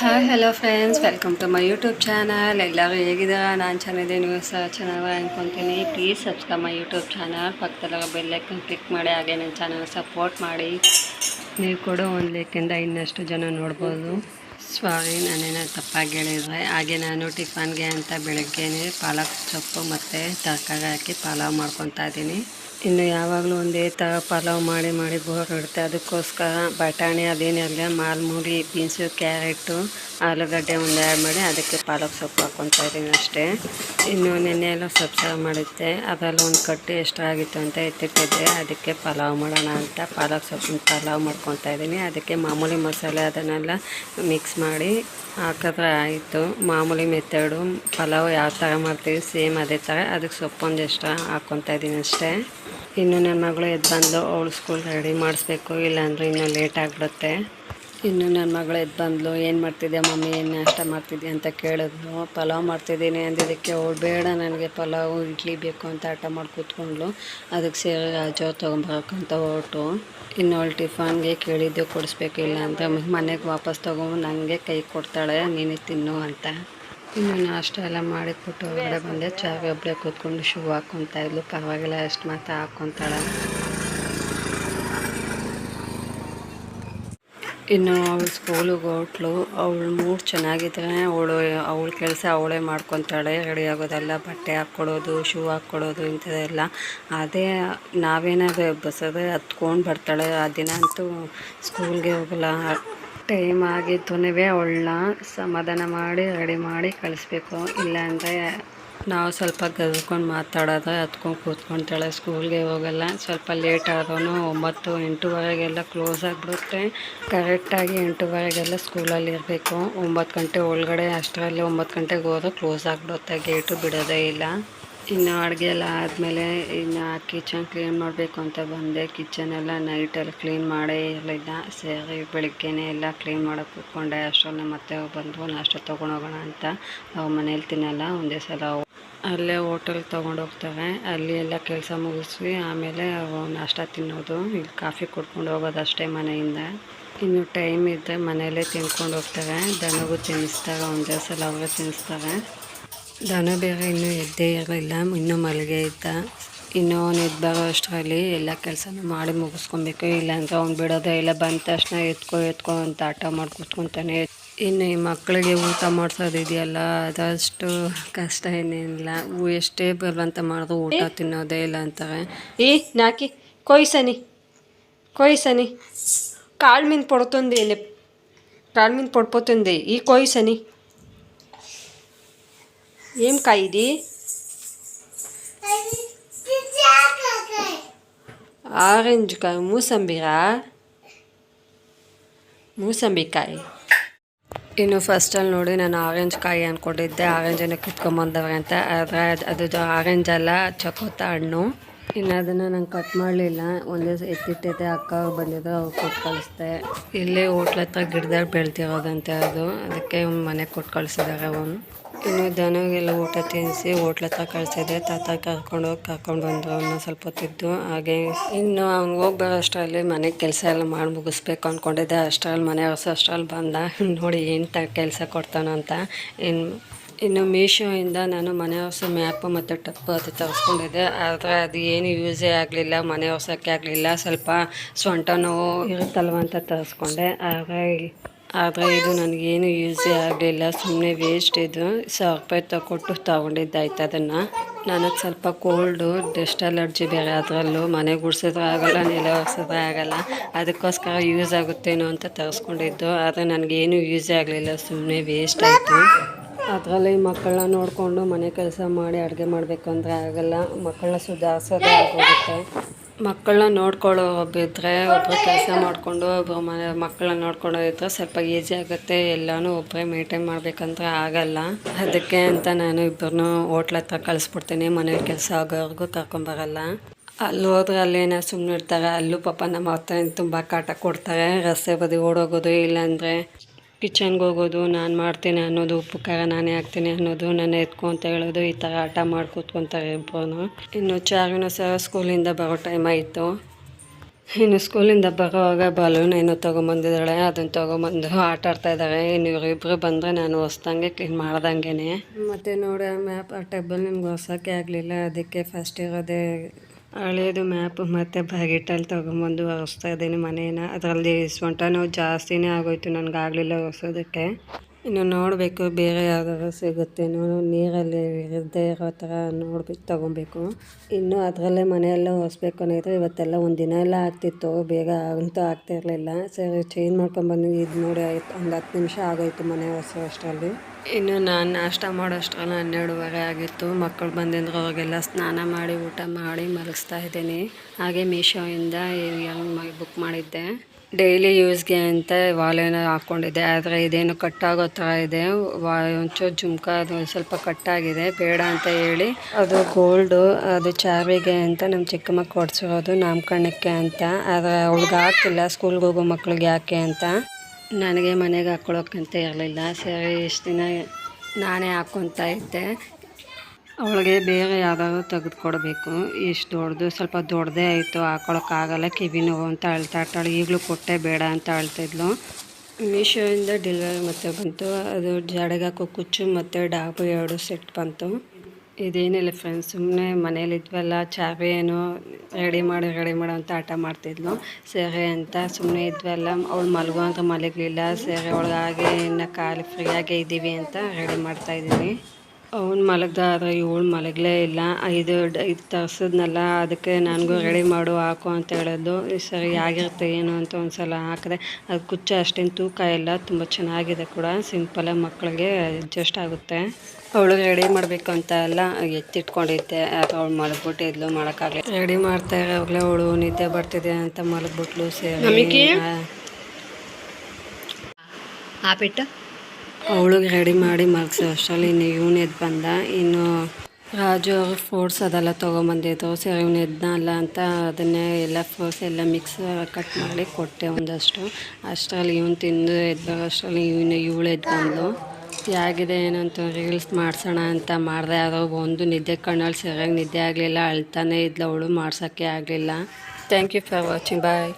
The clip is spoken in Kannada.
Hi hello friends welcome to my YouTube channel ಎಲ್ಲರೂ ಹೇಗಿದ್ದೀರಾ? ನಾನು ಚೆನ್ನಾಗಿದ್ದೀನಿ. ನೀವು ಸಹ ಚೆನ್ನಾಗಿ ಅನ್ಕೊತೀನಿ. Please subscribe my YouTube channel ಪಕ್ಕದಲ್ಲಿರೋ ಬೆಲ್ಲೈಕನ್ ಕ್ಲಿಕ್ ಮಾಡಿ, ಹಾಗೆ ನನ್ನ ಚಾನಲ್ ಸಪೋರ್ಟ್ ಮಾಡಿ. ನೀವು ಕೂಡ ಒಂದು ಲೇಕಿಂದ ಇನ್ನಷ್ಟು ಜನ ನೋಡ್ಬೋದು. ಸಾರಿ ನಾನೇನೋ ತಪ್ಪಾಗಿ ಹೇಳಿದ್ರೆ ಹಾಗೆ ನಾನು ಟಿಫನ್ಗೆ ಅಂತ ಬೆಳಗ್ಗೆನೇ ಪಾಲಕ್ ಸೊಪ್ಪು ಮತ್ತು ತರಕಾರಿ ಹಾಕಿ ಪಲಾವ್ ಮಾಡ್ಕೊತಾ ಇದ್ದೀನಿ. ಇನ್ನು ಯಾವಾಗಲೂ ಒಂದೇ ಥರ ಪಲಾವ್ ಮಾಡಿ ಮಾಡಿ ಬೋರ್ ಇಡುತ್ತೆ ಅದಕ್ಕೋಸ್ಕರ ಬಟಾಣಿ ಅದೇನಿರಲಿ ಮಾಲ್ಮೂಲಿ, ಬೀನ್ಸು, ಕ್ಯಾರೆಟು, ಆಲೂಗಡ್ಡೆ ಒಂದು ಆ್ಯಡ್ ಮಾಡಿ ಅದಕ್ಕೆ ಪಾಲಕ್ ಸೊಪ್ಪು ಹಾಕ್ಕೊತಾ ಇದ್ದೀನಿ ಅಷ್ಟೇ. ಇನ್ನು ನೆನ್ನೆ ಎಲ್ಲ ಸೊಪ್ಪು ಸಾರು ಮಾಡಿದ್ದೆ. ಅದರಲ್ಲಿ ಒಂದು ಕಟ್ಟು ಎಷ್ಟಾಗಿತ್ತು ಅಂತ ಎತ್ತಿಟ್ಟಿದ್ದೆ. ಅದಕ್ಕೆ ಪಲಾವ್ ಮಾಡೋಣ ಅಂತ ಪಾಲಕ್ ಸೊಪ್ಪಿನ ಪಲಾವ್ ಮಾಡ್ಕೊತಾ ಇದ್ದೀನಿ. ಅದಕ್ಕೆ ಮಾಮೂಲಿ ಮಸಾಲೆ ಅದನ್ನೆಲ್ಲ ಮಿಕ್ಸ್ ಮಾಡಿ ಹಾಕಿದ್ರೆ ಆಯಿತು. ಮಾಮೂಲಿ ಮೆಥಡು ಪಲಾವ್ ಯಾವ ಥರ ಮಾಡ್ತೀವಿ ಸೇಮ್ ಅದೇ ಥರ ಅದಕ್ಕೆ ಸೊಪ್ಪೊಂದು ಎಷ್ಟು ಹಾಕ್ಕೊತಾ ಇದ್ದೀನಿ ಅಷ್ಟೇ. ಇನ್ನು ನನ್ನ ಮಗಳು ಎದ್ದು ಬಂದು ಅವಳು ಸ್ಕೂಲ್ ರೆಡಿ ಮಾಡಿಸ್ಬೇಕು, ಇಲ್ಲಾಂದರೆ ಇನ್ನೂ ಲೇಟ್ ಆಗಿಬಿಡುತ್ತೆ. ಇನ್ನು ನನ್ನ ಮಗಳು ಎದ್ದು ಬಂದಳು ಏನು ಮಾಡ್ತಿದ್ದೆ ಮಮ್ಮಿ? ಏನು ನಾಷ್ಟ ಮಾಡ್ತಿದ್ದೆ ಅಂತ ಕೇಳಿದ್ಲು. ಪಲಾವ್ ಮಾಡ್ತಿದ್ದೀನಿ ಅಂದಿದ್ದಕ್ಕೆ ಅವಳು ಬೇಡ ನನಗೆ ಪಲಾವು, ಇಡ್ಲಿ ಬೇಕು ಅಂತ ಆಟ ಮಾಡಿ ಕೂತ್ಕೊಂಡ್ಳು. ಅದಕ್ಕೆ ಸೇರಿ ರಾಜೋ ತೊಗೊಂಬರಕ್ಕಂತ ಹೊರಟು. ಇನ್ನು ಅವಳು ಟಿಫನ್ಗೆ ಕೇಳಿದ್ದೆ ಕೊಡಿಸ್ಬೇಕು ಇಲ್ಲ ಅಂತ ಮನೆಗೆ ವಾಪಸ್ ತೊಗೊಂಡು ನನಗೆ ಕೈ ಕೊಡ್ತಾಳೆ, ನೀನೇ ತಿನ್ನು ಅಂತ. ಇನ್ನು ನಾಷ್ಟ ಎಲ್ಲ ಮಾಡಿ ಕೊಟ್ಟು ಹೊರಗಡೆ ಬಂದೆ. ಚಾವಿ ಒಬ್ಬಳೆ ಕೂತ್ಕೊಂಡು ಶೂ ಹಾಕ್ಕೊತಾ ಇದ್ಲು. ಪರವಾಗಿಲ್ಲ ಎಷ್ಟು ಮಾತ್ರ ಹಾಕ್ಕೊತಾಳೆ ಇನ್ನು ಅವಳು ಸ್ಕೂಲಿಗೆ ಹೋಟ್ಲು ಅವಳು ಮೂಡ್ ಚೆನ್ನಾಗಿದ್ರೆ ಅವಳು ಅವಳು ಕೆಲಸ ಅವಳೇ ಮಾಡ್ಕೊತಾಳೆ. ರೆಡಿ ಆಗೋದೆಲ್ಲ ಬಟ್ಟೆ ಹಾಕ್ಕೊಡೋದು, ಶೂ ಹಾಕ್ಕೊಡೋದು, ಇಂಥದ್ದೆಲ್ಲ. ಅದೇ ನಾವೇನಾದ್ರೆ ಬಸದೇ ಹತ್ಕೊಂಡು ಬರ್ತಾಳೆ. ಆ ದಿನ ಅಂತೂ ಸ್ಕೂಲ್ಗೆ ಹೋಗಲ್ಲ. ಟೈಮ್ ಆಗಿದ್ದನೇ ಅವಳನ್ನ ಸಮಾಧಾನ ಮಾಡಿ ರೆಡಿ ಮಾಡಿ ಕಳಿಸ್ಬೇಕು. ಇಲ್ಲಾಂದರೆ ನಾವು ಸ್ವಲ್ಪ ಗದ್ಕೊಂಡು ಮಾತಾಡೋದು ಹತ್ಕೊಂಡು ಕೂತ್ಕೊತಾಳೆ ಸ್ಕೂಲ್ಗೆ ಹೋಗಲ್ಲ. ಸ್ವಲ್ಪ ಲೇಟ್ ಆದ್ರೂ ಒಂಬತ್ತು, ಎಂಟೂವರೆಗೆಲ್ಲ ಕ್ಲೋಸ್ ಆಗಿಬಿಡುತ್ತೆ. ಕರೆಕ್ಟಾಗಿ ಎಂಟೂವರೆಗೆಲ್ಲ ಸ್ಕೂಲಲ್ಲಿ ಇರಬೇಕು. ಒಂಬತ್ತು ಗಂಟೆ ಒಳಗಡೆ ಅಷ್ಟರಲ್ಲಿ ಒಂಬತ್ತು ಗಂಟೆಗೆ ಹೋದ್ರೆ ಕ್ಲೋಸ್ ಆಗಿಬಿಡುತ್ತೆ. ಗೇಟು ಬಿಡೋದೇ ಇಲ್ಲ. ಇನ್ನು ಅಡುಗೆ ಎಲ್ಲ ಆದಮೇಲೆ ಇನ್ನು ಕಿಚನ್ ಕ್ಲೀನ್ ಮಾಡಬೇಕು ಅಂತ ಬಂದೆ. ಕಿಚನ್ ಎಲ್ಲ ನೈಟಲ್ಲಿ ಕ್ಲೀನ್ ಮಾಡೇ ಇರಲಿಲ್ಲ. ಸರಿ, ಬೆಳಿಗ್ಗೆನೇ ಎಲ್ಲ ಕ್ಲೀನ್ ಮಾಡೋಕೆ ಕೂತ್ಕೊಂಡೆ. ಅಷ್ಟರಲ್ಲಿ ಮತ್ತೆ ಬಂದು ನಾಷ್ಟ ತೊಗೊಂಡೋಗೋಣ ಅಂತ. ಅವ್ರ ಮನೇಲಿ ತಿನ್ನಲ್ಲ, ಒಂದೇ ಸಲ ಅಲ್ಲೇ ಹೋಟೆಲ್ ತೊಗೊಂಡು ಹೋಗ್ತಾರೆ ಅಲ್ಲಿ ಎಲ್ಲ ಕೆಲಸ ಮುಗಿಸಿ ಆಮೇಲೆ ನಾಷ್ಟ ತಿನ್ನೋದು. ಇಲ್ಲಿ ಕಾಫಿ ಕುಡ್ಕೊಂಡು ಹೋಗೋದು ಅಷ್ಟೇ ಮನೆಯಿಂದ. ಇನ್ನು ಟೈಮ್ ಇದ್ದರೆ ಮನೆಯಲ್ಲೇ ತಿನ್ಕೊಂಡು ಹೋಗ್ತವೆ. ದನಗೂ ತಿನ್ನಿಸ್ತಾರೆ ಒಂದೇ ಸಲ ಅವರೇ ತಿನ್ನಿಸ್ತಾರೆ. ದನ ಬೇರೆ ಇನ್ನೂ ಎದ್ದೇ ಇರಲಿಲ್ಲ ಇನ್ನೂ ಮಲಗೆ ಇದ್ದ. ಇನ್ನೂ ಅವ್ನು ಎದ್ದು ಅಷ್ಟರಲ್ಲಿ ಎಲ್ಲ ಕೆಲಸನೂ ಮಾಡಿ ಮುಗಿಸ್ಕೊಬೇಕು ಇಲ್ಲಾಂದ್ರೆ ಅವ್ನು ಬಿಡೋದೇ ಇಲ್ಲ. ಬಂದ ತಕ್ಷಣ ಎತ್ಕೊ ಎತ್ಕೊ ಅಂತ ಆಟ ಮಾಡಿ ಕೂತ್ಕೊತಾನೆ. ಇನ್ನು ಈ ಮಕ್ಕಳಿಗೆ ಊಟ ಮಾಡಿಸೋದಿದೆಯಲ್ಲ ಅದಷ್ಟು ಕಷ್ಟ ಏನೇನಿಲ್ಲ ಎಷ್ಟೇ ಬಲ್ವಂತ ಮಾಡಿದ್ರು ಊಟ ತಿನ್ನೋದೇ ಇಲ್ಲ ಅಂತಾರೆ. ಈ ನಾಕಿ ಕೊಯ್ಸನಿ ಕೊಯ್ಸನಿ ಕಾಳು ಮೀನು ಪಡ್ತೊಂದೆ ಕಾಳು ಮೀನು ಪಡ್ಕೊತಂದೆ ಈ ಕೊಯ್ಸನಿ ఏం ಕಾಯಿ ಆರೆಂಜ್ ಕಾಯಿ కాయ మూసంబిరా ಮೂಸಂಬಿ ಕಾಯಿ ಇನ್ನು ಫಸ್ಟಲ್ಲಿ ನೋಡಿ, ನಾನು ಆರೆಂಜ್ ಕಾಯಿ ಅಂದ್ಕೊಂಡಿದ್ದೆ ಆರೆಂಜನ್ನು ಕಿತ್ಕೊಂಬಂದವ್ರೆ ಅಂತ. ಆದರೆ ಅದು ಆರೆಂಜ್ ಅಲ್ಲ, ಚಕೋತ ಹಣ್ಣು. ಇನ್ನು ಅದನ್ನು ನಂಗೆ ಕಟ್ ಮಾಡಲಿಲ್ಲ. ಒಂದೇ ಎತ್ತಿಟ್ಟಿದ್ದೆ ಅಕ್ಕ ಬಂದಿದ್ದು ಅವ್ರು ಕೊಟ್ಟು ಕಳಿಸ್ದೆ. ಇಲ್ಲೇ ಹೋಟ್ಲ ಹತ್ರ ಗಿಡದಲ್ಲಿ ಬೆಳ್ತಿರೋದಂತೆ ಅದು. ಅದಕ್ಕೆ ಮನೆಗೆ ಕೊಟ್ಟು ಕಳಿಸಿದ್ದಾರೆ ಅವನು. ಇನ್ನು ದನಗೆಲ್ಲ ಊಟ ತಿನ್ನಿಸಿ ಹೋಟ್ಲ ಹತ್ರ ಕಳಿಸಿದೆ. ತಾತ ಕರ್ಕೊಂಡು ಹೋಗಿ ಕರ್ಕೊಂಡು ಬಂದು ಅವನ್ನ ಸ್ವಲ್ಪ ಹೊತ್ತಿದ್ದು. ಹಾಗೆ ಇನ್ನು ಅವ್ನು ಹೋಗಿ ಬರೋ ಅಷ್ಟರಲ್ಲಿ ಮನೆ ಕೆಲಸ ಎಲ್ಲ ಮಾಡಿ ಮುಗಿಸ್ಬೇಕು ಅಂದ್ಕೊಂಡಿದ್ದೆ ಅಷ್ಟರಲ್ಲಿ ಮನೆ ಹೊಸ ಅಷ್ಟರಲ್ಲಿ ಬಂದ. ನೋಡಿ ಏನು ತ ಕೆಲಸ ಕೊಡ್ತಾನೋ ಅಂತ. ಇನ್ನು ಇನ್ನು ಮೀಶೋಯಿಂದ ನಾನು ಮನೆ ಹೊಸ ಮ್ಯಾಪು ಮತ್ತು ಟಪ್ಪು ಅದು ತರಿಸ್ಕೊಂಡಿದ್ದೆ. ಆದರೆ ಅದು ಏನು ಯೂಸೇ ಆಗಲಿಲ್ಲ. ಮನೆ ಹೊಸಕ್ಕೆ ಆಗಲಿಲ್ಲ. ಸ್ವಲ್ಪ ಸೊಂಟ ನೋವು ಇರುತ್ತಲ್ವ ಅಂತ ತರಿಸ್ಕೊಂಡೆ. ಆದರೆ ಆದರೆ ಇದು ನನಗೇನು ಯೂಸೇ ಆಗಲಿಲ್ಲ. ಸುಮ್ಮನೆ ವೇಸ್ಟ್ ಇದು. ಸಾವಿರ ರೂಪಾಯಿ ತಗೊಟ್ಟು ತೊಗೊಂಡಿದ್ದಾಯ್ತು ಅದನ್ನು. ನನಗೆ ಸ್ವಲ್ಪ ಕೋಲ್ಡು ಡಸ್ಟ್ ಅಲರ್ಜಿ ಬೇರೆ ಅದರಲ್ಲೂ ಮನೆ ಗುಡಿಸಿದ್ರೆ ಆಗಲ್ಲ, ನೆಲೆ ಒರೆಸಿದ್ರೆ ಆಗಲ್ಲ. ಅದಕ್ಕೋಸ್ಕರ ಯೂಸ್ ಆಗುತ್ತೇನೋ ಅಂತ ತರಿಸ್ಕೊಂಡಿದ್ದು. ಆದರೆ ನನಗೇನು ಯೂಸೇ ಆಗಲಿಲ್ಲ. ಸುಮ್ಮನೆ ವೇಸ್ಟ್ ಆಯಿತು. ಅದರಲ್ಲಿ ಮಕ್ಕಳನ್ನ ನೋಡಿಕೊಂಡು ಮನೆ ಕೆಲಸ ಮಾಡಿ ಅಡುಗೆ ಮಾಡಬೇಕು ಅಂದರೆ ಆಗಲ್ಲ. ಮಕ್ಕಳನ್ನ ಸುಧಾರಿಸೋದೇ ಆಗೋಗುತ್ತೆ. ಮಕ್ಕಳನ್ನ ನೋಡ್ಕೊಳ್ಳೋ ಒಬ್ಬಿದ್ರೆ ಒಬ್ಬರು ಕೆಲಸ ಮಾಡಿಕೊಂಡು ಒಬ್ಬರು ಮನೆ ಮಕ್ಕಳನ್ನ ನೋಡ್ಕೊಂಡು ಇದ್ರೆ ಸ್ವಲ್ಪ ಈಸಿ ಆಗುತ್ತೆ. ಎಲ್ಲನೂ ಒಬ್ಬರೇ ಮೇಂಟೈನ್ ಮಾಡಬೇಕಂದ್ರೆ ಆಗಲ್ಲ. ಅದಕ್ಕೆ ಅಂತ ನಾನು ಇಬ್ಬರನ್ನೂ ಹೋಟ್ಲ ಹತ್ರ ಕಳಿಸ್ಬಿಡ್ತೀನಿ. ಮನೇಲಿ ಕೆಲಸ ಆಗೋವರೆಗೂ ಕರ್ಕೊಂಬರಲ್ಲ ಅಲ್ಲಿ ಹೋದ್ರೆ ಅಲ್ಲೇನ ಸುಮ್ಮನೆ ಇರ್ತಾರೆ ಅಲ್ಲೂ ಪಾಪ ನಮ್ಮ ಹತ್ರ ತುಂಬ ಕಾಟ ಕೊಡ್ತಾರೆ. ರಸ್ತೆ ಬದಿ ಓಡೋಗೋದು ಇಲ್ಲಾಂದರೆ ಕಿಚನ್ಗೆ ಹೋಗೋದು, ನಾನು ಮಾಡ್ತೀನಿ ಅನ್ನೋದು ಉಪ್ಪು ಖಾರ ನಾನೇ ಹಾಕ್ತೀನಿ ಅನ್ನೋದು, ನನ್ನ ಎತ್ಕೊ ಅಂತ ಹೇಳೋದು, ಈ ಥರ ಆಟ ಮಾಡಿ ಕೂತ್ಕೊತಾರೆ ಫೋನು ಇನ್ನು ಚಾರುನ ಸಹ ಸ್ಕೂಲಿಂದ ಬರೋ ಟೈಮ್ ಆಯಿತು. ಇನ್ನು ಸ್ಕೂಲಿಂದ ಬರೋವಾಗ ಬಲೂನ್ ಏನೋ ತೊಗೊಂಬಂದಿದ್ದಾಳೆ, ಅದನ್ನು ತೊಗೊಂಬಂದು ಆಟ ಆಡ್ತಾ ಇದ್ದಾರೆ ಇನ್ನು ಇವರಿಬ್ಬರು ಬಂದರೆ ನಾನು ಹೊಸ್ದಂಗೆ ಕ್ಲೀನ್ ಮಾಡ್ದಂಗೆ ಮತ್ತು ನೋಡಿ ಮ್ಯಾಪ್ ಆ ಟೇಬಲ್ ನಿಮ್ಗೆ ಹೊಸಕ್ಕೆ ಆಗಲಿಲ್ಲ, ಅದಕ್ಕೆ ಫಸ್ಟ್ ಇರೋದೇ ಹಳೇದು ಮ್ಯಾಪ್ ಮತ್ತು ಬಕೆಟಲ್ಲಿ ತೊಗೊಂಬಂದು ಒರೆಸ್ತಾ ಇದ್ದೀನಿ ಮನೇನ. ಅದರಲ್ಲಿ ಸೊಂಟ ನೋವು ಜಾಸ್ತಿನೇ ಆಗೋಯ್ತು. ನನಗಾಗಲಿಲ್ಲ ಒರೆಸೋದಕ್ಕೆ ಇನ್ನು ನೋಡಬೇಕು, ಬೇರೆ ಯಾವ್ದಾದ್ರು ಸಿಗುತ್ತೇನೋ ನೀರಲ್ಲಿ ಇರದೇ ಇರೋ ಥರ ನೋಡ್ಬಿಟ್ಟು ತೊಗೊಬೇಕು. ಇನ್ನು ಅದರಲ್ಲೇ ಮನೆಯಲ್ಲೇ ಒರೆಸ್ಬೇಕು ಅನ್ನೋದ್ರೆ ಇವತ್ತೆಲ್ಲ ಒಂದು ದಿನ ಎಲ್ಲ ಆಗ್ತಿತ್ತು. ಬೇಗ ಅಂತೂ ಆಗ್ತಿರಲಿಲ್ಲ. ಸರಿ ಚೇಂಜ್ ಮಾಡ್ಕೊಂಡ್ಬಂದು ಇದು ನೋಡಿ ಆಯ್ತು ಒಂದು ಹತ್ತು ನಿಮಿಷ ಆಗೋಯ್ತು ಮನೆ ಒರೆಸೋ ಅಷ್ಟರಲ್ಲಿ ಇನ್ನು ನಾನು ನಾಷ್ಟ ಮಾಡೋಷ್ಟರಲ್ಲಿ ಹನ್ನೆರಡುವರೆ ಆಗಿತ್ತು. ಮಕ್ಕಳು ಬಂದಿದ್ರು ಅವಾಗೆಲ್ಲ ಸ್ನಾನ ಮಾಡಿ, ಊಟ ಮಾಡಿ ಮಲಗಿಸ್ತಾ ಇದ್ದೀನಿ. ಹಾಗೆ ಮೀಶೋಯಿಂದ ಬುಕ್ ಮಾಡಿದ್ದೆ. ಡೈಲಿ ಯೂಸ್ಗೆ ಅಂತ ವಾಲೇನ ಹಾಕ್ಕೊಂಡಿದ್ದೆ. ಆದರೆ ಇದೇನು ಕಟ್ಟಾಗೋ ಥರ ಇದೆ. ವಾ ಒಂಚೂರು ಜುಮ್ಕ, ಅದು ಸ್ವಲ್ಪ ಕಟ್ಟಾಗಿದೆ. ಬೇಡ ಅಂತ ಹೇಳಿ. ಅದು ಗೋಲ್ಡು, ಅದು ಚಾವಿಗೆ ಅಂತ ನಮ್ಮ ಚಿಕ್ಕಮ್ಮ ಕೊಡ್ಸಿರೋದು ನಾಮಕರಣಕ್ಕೆ ಅಂತ. ಆದರೆ ಅವ್ಳಿಗೆ ಹಾಕಿಲ್ಲ ಸ್ಕೂಲ್ಗೆ ಹೋಗೋ ಮಕ್ಳಿಗೆ ಯಾಕೆ ಅಂತ. ನನಗೆ ಮನೆಗೆ ಹಾಕ್ಕೊಳಕ್ಕಂತ ಇರಲಿಲ್ಲ. ಸರಿ, ಇಷ್ಟು ದಿನ ನಾನೇ ಹಾಕ್ಕೊತಾ ಇದ್ದೆ. ಅವಳಿಗೆ ಬೇರೆ ಯಾವ್ದಾದ್ರು ತೆಗೆದುಕೊಡ್ಬೇಕು. ಇಷ್ಟು ದೊಡ್ಡದು, ಸ್ವಲ್ಪ ದೊಡ್ಡದೇ ಆಯಿತು ಹಾಕ್ಕೊಳಕ್ಕಾಗಲ್ಲ ಕಿವಿ ನೋವು ಅಂತ ಅಳ್ತಾ ಇರ್ತಾಳೆ ಈಗಲೂ ಕೊಟ್ಟೆ ಬೇಡ ಅಂತ ಅಳ್ತಿದ್ಲು ಮೀಶೋಯಿಂದ ಡೆಲಿವರಿ ಮತ್ತೆ ಬಂತು. ಅದು ಜಾಡೆಗೆ ಹಾಕೋ ಕುಚ್ಚು ಮತ್ತು ಡಾಬು ಎರಡು ಸೆಟ್ ಬಂತು. ಇದೇನಿಲ್ಲ ಫ್ರೆಂಡ್ಸ್ ಸುಮ್ಮನೆ ಮನೇಲಿದ್ವಲ್ಲ ಚಾವೆ ಏನು ರೆಡಿ ಮಾಡಿ ರೆಡಿ ಮಾಡು ಅಂತ ಆಟ ಮಾಡ್ತಿದ್ಲು. ಸೇರೆ ಅಂತ ಸುಮ್ಮನೆ ಇದ್ವಲ್ಲ, ಅವಳು ಮಲಗೋ ಅಂತ ಮಲಗಲಿಲ್ಲ. ಸೇರೆ ಒಳಗಾಗಿ ಇನ್ನು ಖಾಲಿ ಫ್ರೀಯಾಗೇ ಇದ್ದೀವಿ ಅಂತ ರೆಡಿ ಮಾಡ್ತಾಯಿದ್ದೀನಿ ಅವ್ನು ಮಲಗ್ದ ಆದರೆ ಇವಳು ಮಲಗಲೇ ಇಲ್ಲ. ಐದು ಐದು ಇದು ತರಿಸಿದ್ನಲ್ಲ ಅದಕ್ಕೆ ನನಗೂ ರೆಡಿ ಮಾಡು ಹಾಕು ಅಂತ ಹೇಳಿದ್ದು ಸರಿ ಆಗಿರುತ್ತೆ ಏನು ಅಂತ ಒಂದು ಸಲ ಹಾಕಿದೆ. ಅದು ಕುಚ್ಚು ಅಷ್ಟೇನು ತೂಕ ಇಲ್ಲ ತುಂಬ ಚೆನ್ನಾಗಿದೆ ಕೂಡ. ಸಿಂಪಲಾಗಿ ಮಕ್ಕಳಿಗೆ ಅಡ್ಜಸ್ಟ್ ಆಗುತ್ತೆ. ಅವಳು ರೆಡಿ ಮಾಡಬೇಕು ಅಂತ ಎಲ್ಲ ಎತ್ತಿಟ್ಕೊಂಡಿದ್ದೆ. ಅದು ಅವಳು ಮಲಗ್ಬಿಟ್ಟಿದ್ಲು ಮಾಡೋಕ್ಕಾಗಲಿ ರೆಡಿ ಮಾಡ್ತಾ ಇರೋವಾಗಲೇ ಅವಳು ನಿದ್ದೆ ಬರ್ತಿದೆ ಅಂತ ಮಲಗ್ಬಿಟ್ಲು ಸೇರಿ. ಆಪಿಟ್ಟು ಅವಳಿಗೆ ರೆಡಿ ಮಾಡಿ ಮಲಗಿಸೋ ಅಷ್ಟರಲ್ಲಿ ಇನ್ನು ಇವನು ಎದ್ದು ಬಂದ. ಇನ್ನು ರಾಜು ಅವ್ರ ಫ್ರೂಟ್ಸ್ ಅದೆಲ್ಲ ತೊಗೊಂಬಂದಿದ್ದು. ಸರಿ ಇವನು ಎದ್ನ ಅಲ್ಲ ಅಂತ ಅದನ್ನೇ ಎಲ್ಲ ಫ್ರೂಟ್ಸ್ ಎಲ್ಲ ಮಿಕ್ಸ್ ಕಟ್ ಮಾಡಿ ಕೊಟ್ಟೆ ಒಂದಷ್ಟು. ಅಷ್ಟರಲ್ಲಿ ಇವನು ತಿಂದು ಎದ್ದು ಅಷ್ಟರಲ್ಲಿ ಇವನು ಇವಳು ಎದ್ದು ಬಂದು ಹೇಗಿದೆ, ಏನಂತ ರೀಲ್ಸ್ ಮಾಡ್ಸೋಣ ಅಂತ ಮಾಡಿದೆ. ಯಾರೋ ಒಂದು ನಿದ್ದೆ ಕಣ್ಣಲ್ಲಿ ಸರಿಯಾಗಿ ನಿದ್ದೆ ಆಗಲಿಲ್ಲ. ಅಳ್ತಾನೆ ಇದ್ಲು ಅವಳು. ಮಾಡ್ಸೋಕ್ಕೆ ಆಗಲಿಲ್ಲ. Thank you for watching bye